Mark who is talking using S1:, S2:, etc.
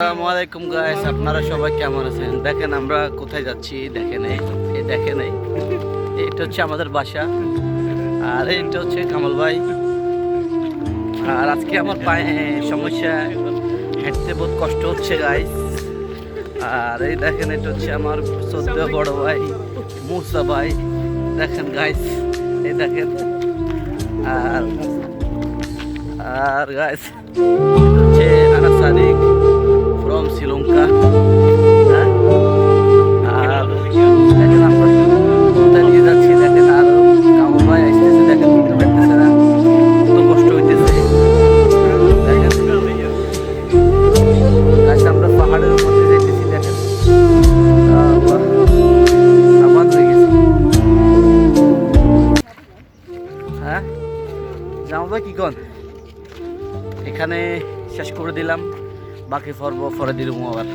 S1: আলাইকুম গাইস আপনারা সবাই কেমন আছেন? দেখেন আমরা কোথায় যাচ্ছি, দেখেন এই দেখেন এই। এটা হচ্ছে আমাদের বাসা, আর এইটা হচ্ছে কামাল ভাই। আর আজকে আমার পায়ে সমস্যা, হেঁটতে বহুত কষ্ট হচ্ছে গাইস আর এই দেখেন এটা হচ্ছে আমার সদ্য বড় ভাই, মুসা ভাই। দেখেন গাইস এই দেখেন। আর আর গাইস ভাই কি কন? এখানে শেষ করে দিলাম বাকি পর্ব পরে দিলাম আবার।